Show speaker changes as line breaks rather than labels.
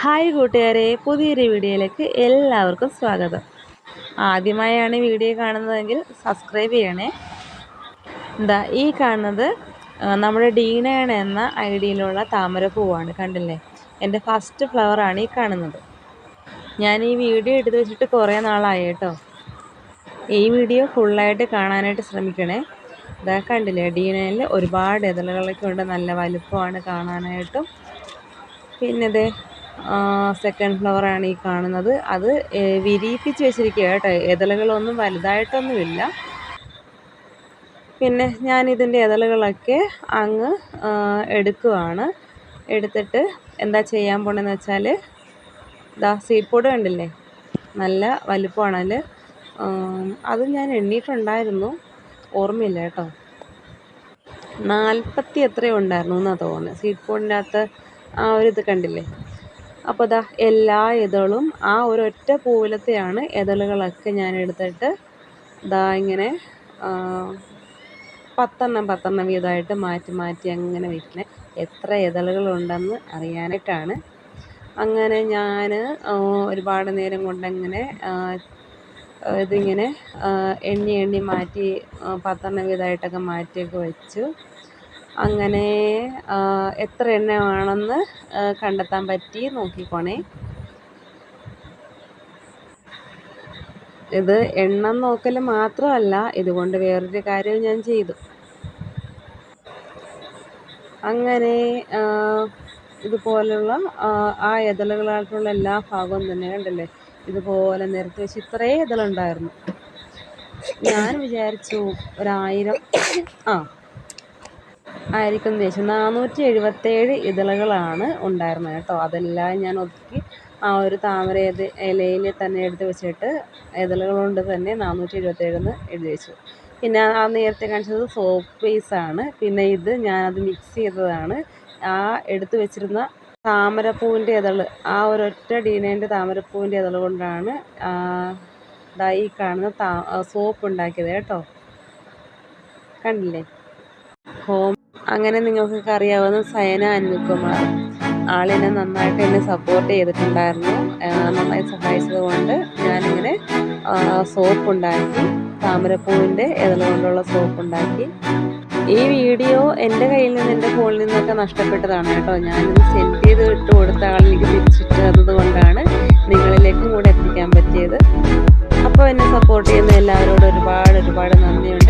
Hi കൂട്ടുകാരെ പുതിയൊരു വീഡിയോയിലേക്ക് എല്ലാവർക്കും സ്വാഗതം. ആദ്യമായാണ് വീഡിയോ കാണുന്നതെങ്കിൽ സബ്സ്ക്രൈബ് ചെയ്യണേ. എന്താ ഈ കാണുന്നത് നമ്മുടെ ഡീനയാണ് എന്ന ഐഡിയിലുള്ള താമരപ്പൂവാണ് കണ്ടില്ലേ? എന്റെ ഫസ്റ്റ് ഫ്ലവറാണ് ഈ കാണുന്നത്. ഞാൻ ഈ വീഡിയോ എടുത്തു വെച്ചിട്ട് കുറേ നാളായി കേട്ടോ. ഈ വീഡിയോ ഫുള്ളായിട്ട് കാണാനായിട്ട് ശ്രമിക്കണേ. ഇതാ കണ്ടില്ലേ? ഡീനയിൽ ഒരുപാട് ഇതളുകളൊക്കെ ഉണ്ട്. നല്ല വലുപ്പമാണ് കാണാനായിട്ടും. പിന്നെ ഇത് സെക്കൻഡ് ഫ്ലവറാണ് ഈ കാണുന്നത്. അത് വിരിയിപ്പിച്ച് വെച്ചിരിക്കുക കേട്ടോ. ഇതളുകളൊന്നും വലുതായിട്ടൊന്നുമില്ല. പിന്നെ ഞാൻ ഇതിന്റെ ഇതളുകളൊക്കെ അങ്ങ് എടുക്കുവാണ്. എടുത്തിട്ട് എന്താ ചെയ്യാൻ പോണെന്ന് വെച്ചാൽ ദാ സീഡ് പോഡ് കണ്ടില്ലേ? നല്ല വലുപ്പമാണ് അതിൽ അത് ഞാൻ എണ്ണിയിട്ടുണ്ടായിരുന്നു. ഓർമ്മയില്ല കേട്ടോ. നാൽപ്പത്തി എത്രയോ ഉണ്ടായിരുന്നു എന്നാണ് തോന്നുന്നത് സീഡ് പോഡിന്റെ അകത്ത് ആ ഒരു ഇത് കണ്ടില്ലേ? അപ്പോൾ ദാ എല്ലാ ഇതളും ആ ഒരൊറ്റ പൂവിലത്തെയാണ് ഇതളുകളൊക്കെ ഞാൻ എടുത്തിട്ട് ഇതാ ഇങ്ങനെ പത്തെണ്ണം പത്തെണ്ണം വീതമായിട്ട് മാറ്റി മാറ്റി അങ്ങനെ വയ്ക്കണേ എത്ര ഇതളുകളുണ്ടെന്ന് അറിയാനായിട്ടാണ്. അങ്ങനെ ഞാൻ ഒരുപാട് നേരം കൊണ്ടങ്ങനെ ഇതിങ്ങനെ എണ്ണി എണ്ണി മാറ്റി പത്തെണ്ണം വീതമായിട്ടൊക്കെ മാറ്റിയൊക്കെ വെച്ചു. അങ്ങനെ എത്ര എണ്ണമാണെന്ന് കണ്ടെത്താൻ പറ്റി നോക്കിക്കോണേ. ഇത് എണ്ണം നോക്കൽ മാത്രമല്ല ഇതുകൊണ്ട് വേറൊരു കാര്യവും ഞാൻ ചെയ്തു. അങ്ങനെ ഇതുപോലുള്ള ആ, ആ ഇതളുകളായിട്ടുള്ള എല്ലാ ഭാഗവും തന്നെ കണ്ടല്ലേ? ഇതുപോലെ നിരത്തി വെച്ച് ഇത്രയും ഇതളുണ്ടായിരുന്നു. ഞാൻ വിചാരിച്ചു ഒരായിരം ആ ആയിരിക്കും ഉദ്ദേശം നാനൂറ്റി എഴുപത്തേഴ് ഇതളുകളാണ് ഉണ്ടായിരുന്നത് കേട്ടോ. അതെല്ലാം ഞാൻ ഒതുക്കി ആ ഒരു താമര ഇലയിൽ തന്നെ എടുത്ത് വെച്ചിട്ട് ഇതളുകൾ കൊണ്ട് തന്നെ നാനൂറ്റി എഴുപത്തേഴെന്ന് എഴുതി വെച്ചു. പിന്നെ ആ നേരത്തെ കാണിച്ചത് സോപ്പ് പീസാണ് പിന്നെ ഇത് ഞാനത് മിക്സ് ചെയ്തതാണ്. ആ എടുത്ത് വെച്ചിരുന്ന താമരപ്പൂവിന്റെ ഇതൾ ആ ഒരൊറ്റ ഡീനേന്റെ താമരപ്പൂവിന്റെ ഇതൾ കൊണ്ടാണ് ഡൈ കാണുന്ന താ സോപ്പ് ഉണ്ടാക്കിയത് കേട്ടോ. കണ്ടില്ലേ? ഹോം അങ്ങനെ നിങ്ങൾക്കൊക്കെ അറിയാവുന്ന സയന അനിൽകുമാർ. ആളിനെ നന്നായിട്ട് എന്നെ സപ്പോർട്ട് ചെയ്തിട്ടുണ്ടായിരുന്നു. നന്നായി സഹായിച്ചത് കൊണ്ട് ഞാനിങ്ങനെ സോപ്പുണ്ടാക്കി താമരപ്പൂവിന്റെ ഇതള കൊണ്ടുള്ള സോപ്പുണ്ടാക്കി ഈ വീഡിയോ എന്റെ കയ്യിൽ നിന്ന് എന്റെ ഫോണിൽ നിന്നൊക്കെ നഷ്ടപ്പെട്ടതാണ് കേട്ടോ. ഞാനിത് സെൻഡ് ചെയ്ത് ഇട്ട് കൊടുത്ത ആളിലേക്ക് തിരിച്ചിട്ട് തന്നത് കൊണ്ടാണ് നിങ്ങളിലേക്കും കൂടെ എത്തിക്കാൻ പറ്റിയത്. അപ്പോൾ എന്നെ സപ്പോർട്ട് ചെയ്യുന്ന എല്ലാവരോടും ഒരുപാട് ഒരുപാട് നന്ദിയുണ്ട്.